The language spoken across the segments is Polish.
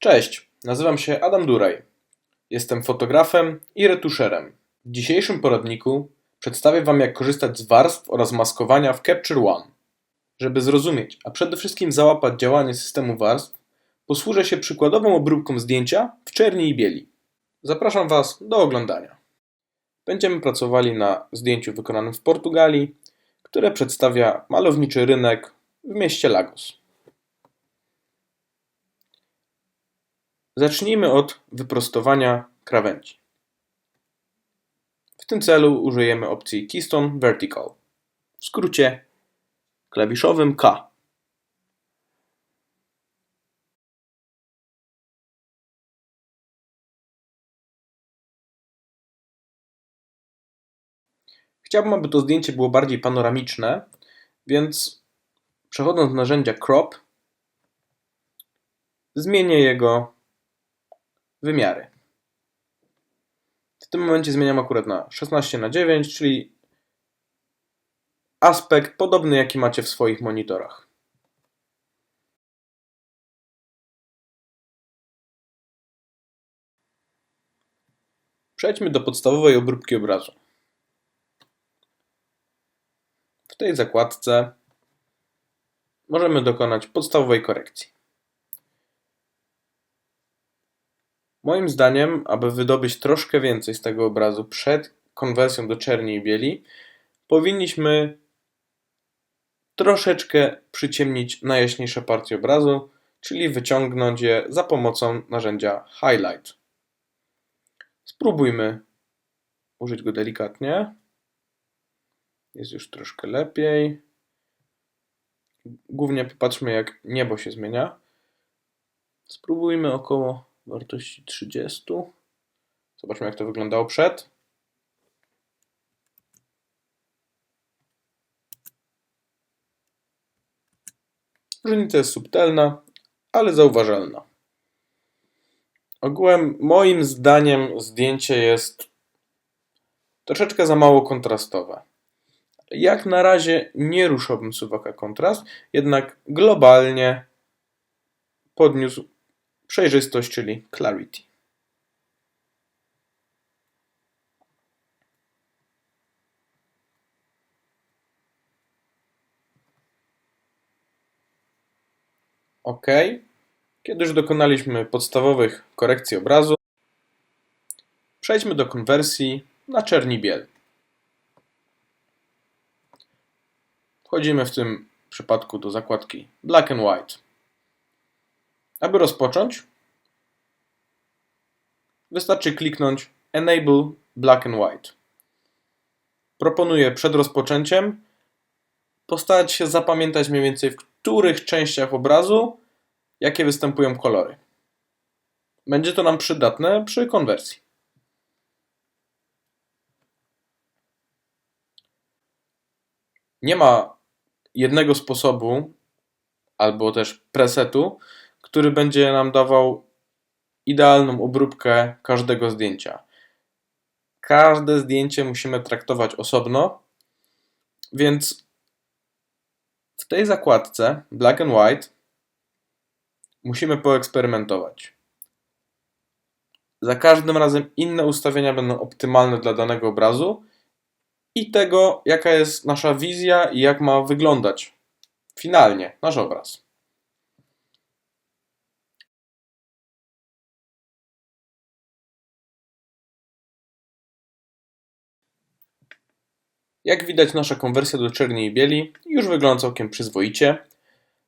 Cześć, nazywam się Adam Duraj. Jestem fotografem i retuszerem. W dzisiejszym poradniku przedstawię Wam, jak korzystać z warstw oraz maskowania w Capture One. Żeby zrozumieć, a przede wszystkim załapać działanie systemu warstw, posłużę się przykładową obróbką zdjęcia w czerni i bieli. Zapraszam Was do oglądania. Będziemy pracowali na zdjęciu wykonanym w Portugalii, które przedstawia malowniczy rynek w mieście Lagos. Zacznijmy od wyprostowania krawędzi. W tym celu użyjemy opcji Keystone Vertical, w skrócie klawiszowym K. Chciałbym, aby to zdjęcie było bardziej panoramiczne, więc przechodząc do narzędzia Crop, zmienię jego wymiary. W tym momencie zmieniam akurat na 16 na 9, czyli aspekt podobny jaki macie w swoich monitorach. Przejdźmy do podstawowej obróbki obrazu. W tej zakładce możemy dokonać podstawowej korekcji. Moim zdaniem, aby wydobyć troszkę więcej z tego obrazu przed konwersją do czerni i bieli, powinniśmy troszeczkę przyciemnić najjaśniejsze partie obrazu, czyli wyciągnąć je za pomocą narzędzia Highlight. Spróbujmy użyć go delikatnie. Jest już troszkę lepiej. Głównie popatrzmy, jak niebo się zmienia. Spróbujmy około wartości 30. Zobaczmy, jak to wyglądało przed. Różnica jest subtelna, ale zauważalna. Ogółem, moim zdaniem, zdjęcie jest troszeczkę za mało kontrastowe. Jak na razie nie ruszałbym suwaka kontrast, jednak globalnie podniósł przejrzystość, czyli clarity. OK. Kiedy już dokonaliśmy podstawowych korekcji obrazu, przejdźmy do konwersji na czerni biel. Wchodzimy w tym przypadku do zakładki Black and White. Aby rozpocząć, wystarczy kliknąć Enable Black and White. Proponuję przed rozpoczęciem postarać się zapamiętać mniej więcej w których częściach obrazu jakie występują kolory. Będzie to nam przydatne przy konwersji. Nie ma jednego sposobu albo też presetu, który będzie nam dawał idealną obróbkę każdego zdjęcia. Każde zdjęcie musimy traktować osobno, więc w tej zakładce Black and White musimy poeksperymentować. Za każdym razem inne ustawienia będą optymalne dla danego obrazu i tego, jaka jest nasza wizja i jak ma wyglądać finalnie nasz obraz. Jak widać nasza konwersja do czerni i bieli już wygląda całkiem przyzwoicie,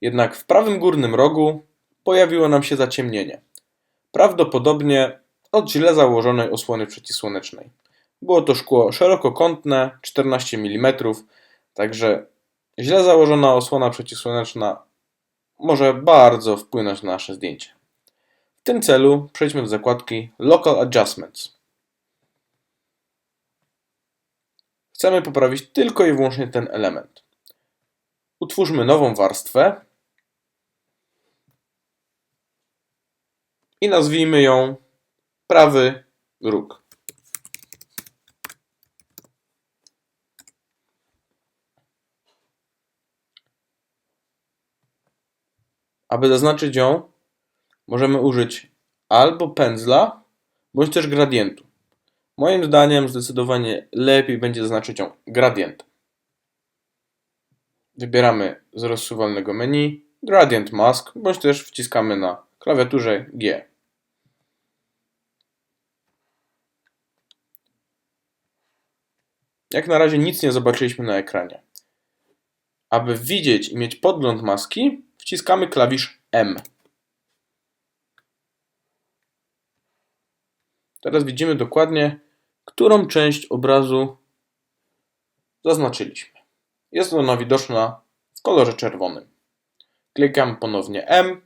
jednak w prawym górnym rogu pojawiło nam się zaciemnienie. Prawdopodobnie od źle założonej osłony przeciwsłonecznej. Było to szkło szerokokątne, 14 mm, także źle założona osłona przeciwsłoneczna może bardzo wpłynąć na nasze zdjęcie. W tym celu przejdźmy do zakładki Local Adjustments. Chcemy poprawić tylko i wyłącznie ten element. Utwórzmy nową warstwę i nazwijmy ją prawy róg. Aby zaznaczyć ją, możemy użyć albo pędzla, bądź też gradientu. Moim zdaniem zdecydowanie lepiej będzie zaznaczyć ją gradientem. Wybieramy z rozsuwalnego menu Gradient Mask, bądź też wciskamy na klawiaturze G. Jak na razie nic nie zobaczyliśmy na ekranie. Aby widzieć i mieć podgląd maski, wciskamy klawisz M. Teraz widzimy dokładnie, którą część obrazu zaznaczyliśmy. Jest ona widoczna w kolorze czerwonym. Klikamy ponownie M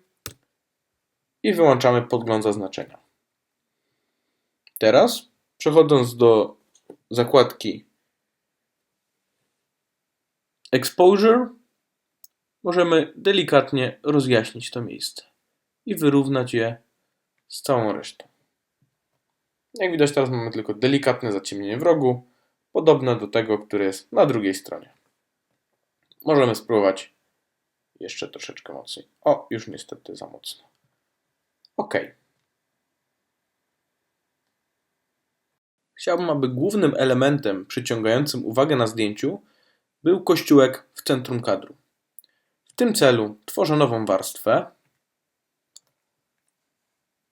i wyłączamy podgląd zaznaczenia. Teraz, przechodząc do zakładki Exposure, możemy delikatnie rozjaśnić to miejsce i wyrównać je z całą resztą. Jak widać teraz mamy tylko delikatne zaciemnienie w rogu, podobne do tego, które jest na drugiej stronie. Możemy spróbować jeszcze troszeczkę mocniej. O, już niestety za mocno. OK. Chciałbym, aby głównym elementem przyciągającym uwagę na zdjęciu był kościółek w centrum kadru. W tym celu tworzę nową warstwę.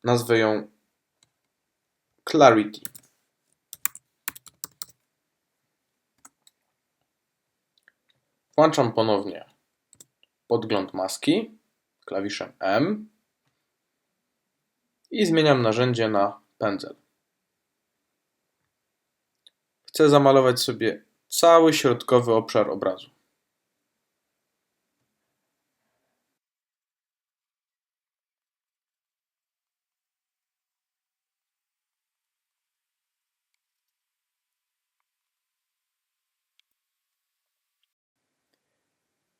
Nazwę ją Clarity. Włączam ponownie podgląd maski klawiszem M i zmieniam narzędzie na pędzel. Chcę zamalować sobie cały środkowy obszar obrazu.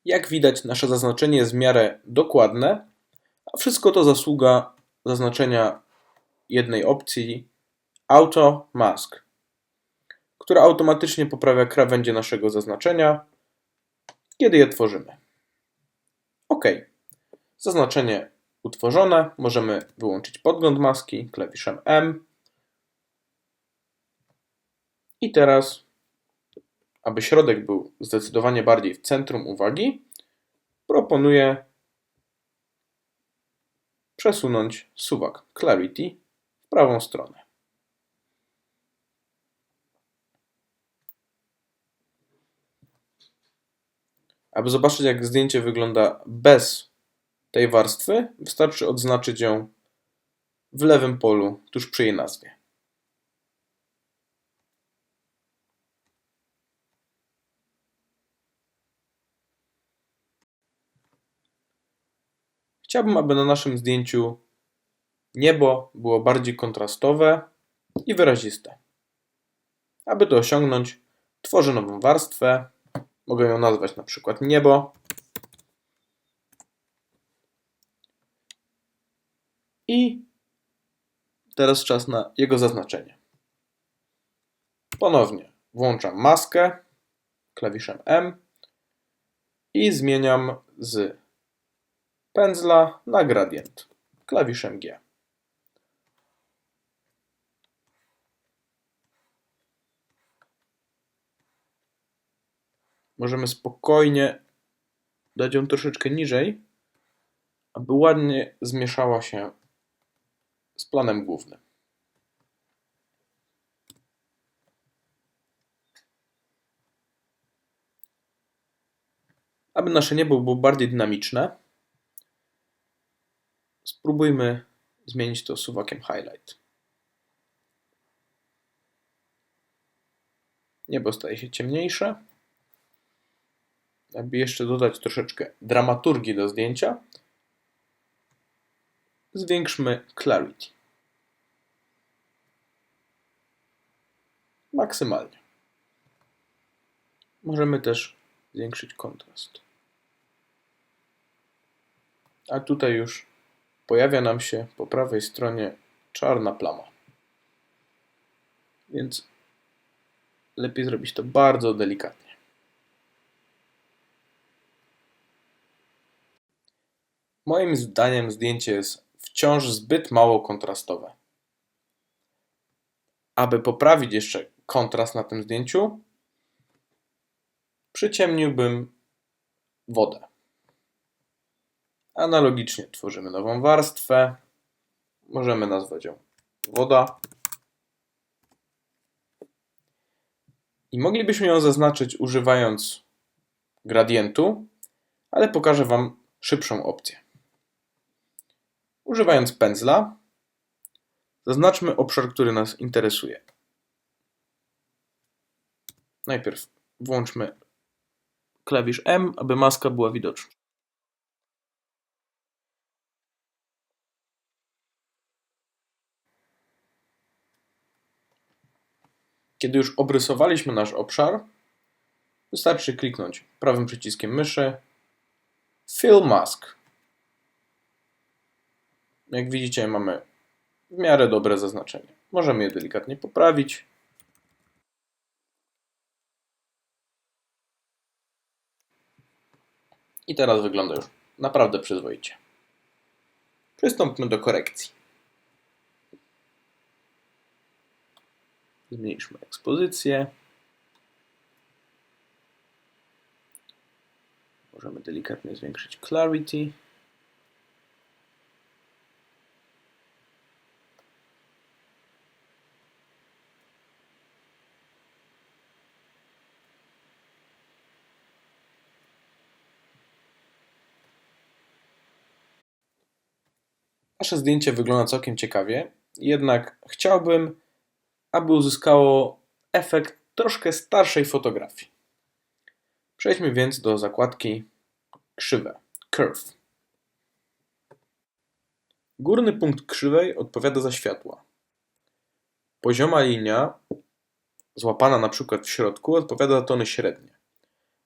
Jak widać, nasze zaznaczenie jest w miarę dokładne, a wszystko to zasługa zaznaczenia jednej opcji Auto Mask, która automatycznie poprawia krawędzie naszego zaznaczenia, kiedy je tworzymy. OK. Zaznaczenie utworzone. Możemy wyłączyć podgląd maski klawiszem M. I teraz aby środek był zdecydowanie bardziej w centrum uwagi, proponuję przesunąć suwak Clarity w prawą stronę. Aby zobaczyć, jak zdjęcie wygląda bez tej warstwy, wystarczy odznaczyć ją w lewym polu tuż przy jej nazwie. Chciałbym, aby na naszym zdjęciu niebo było bardziej kontrastowe i wyraziste. Aby to osiągnąć, tworzę nową warstwę. Mogę ją nazwać na przykład niebo. I teraz czas na jego zaznaczenie. Ponownie włączam maskę klawiszem M i zmieniam z pędzla na gradient klawiszem G. Możemy spokojnie dać ją troszeczkę niżej, aby ładnie zmieszała się z planem głównym. Aby nasze niebo było bardziej dynamiczne, Spróbujmy zmienić to suwakiem Highlight. Niebo staje się ciemniejsze. Aby jeszcze dodać troszeczkę dramaturgii do zdjęcia, zwiększmy clarity. Maksymalnie. Możemy też zwiększyć kontrast. A tutaj już pojawia nam się po prawej stronie czarna plama. Więc lepiej zrobić to bardzo delikatnie. Moim zdaniem zdjęcie jest wciąż zbyt mało kontrastowe. Aby poprawić jeszcze kontrast na tym zdjęciu, przyciemniłbym wodę. Analogicznie tworzymy nową warstwę. Możemy nazwać ją woda. I moglibyśmy ją zaznaczyć używając gradientu, ale pokażę Wam szybszą opcję. Używając pędzla, zaznaczmy obszar, który nas interesuje. Najpierw włączmy klawisz M, aby maska była widoczna. Kiedy już obrysowaliśmy nasz obszar, wystarczy kliknąć prawym przyciskiem myszy Fill Mask. Jak widzicie, mamy w miarę dobre zaznaczenie. Możemy je delikatnie poprawić. I teraz wygląda już naprawdę przyzwoicie. Przystąpmy do korekcji. Zmniejszmy ekspozycję. Możemy delikatnie zwiększyć clarity. Nasze zdjęcie wygląda całkiem ciekawie, jednak chciałbym, aby uzyskało efekt troszkę starszej fotografii. Przejdźmy więc do zakładki krzywe, curve. Górny punkt krzywej odpowiada za światła. Pozioma linia, złapana na przykład w środku, odpowiada za tony średnie,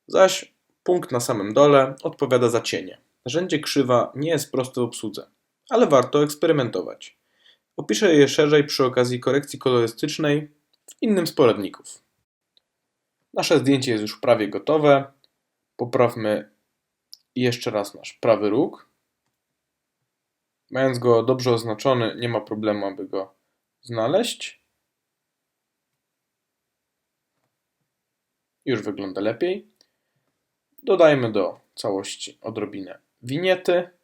zaś punkt na samym dole odpowiada za cienie. Narzędzie krzywa nie jest proste w obsłudze, ale warto eksperymentować. Opiszę je szerzej przy okazji korekcji kolorystycznej w innym z poradników. Nasze zdjęcie jest już prawie gotowe. Poprawmy jeszcze raz nasz prawy róg. Mając go dobrze oznaczony, nie ma problemu, aby go znaleźć. Już wygląda lepiej. Dodajmy do całości odrobinę winiety.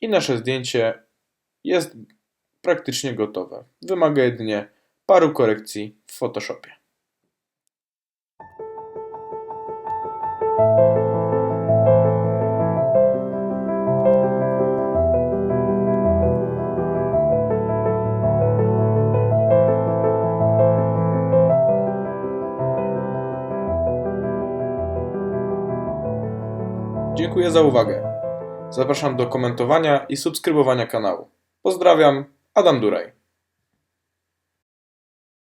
I nasze zdjęcie jest praktycznie gotowe. Wymaga jedynie paru korekcji w Photoshopie. Dziękuję za uwagę. Zapraszam do komentowania i subskrybowania kanału. Pozdrawiam, Adam Duraj.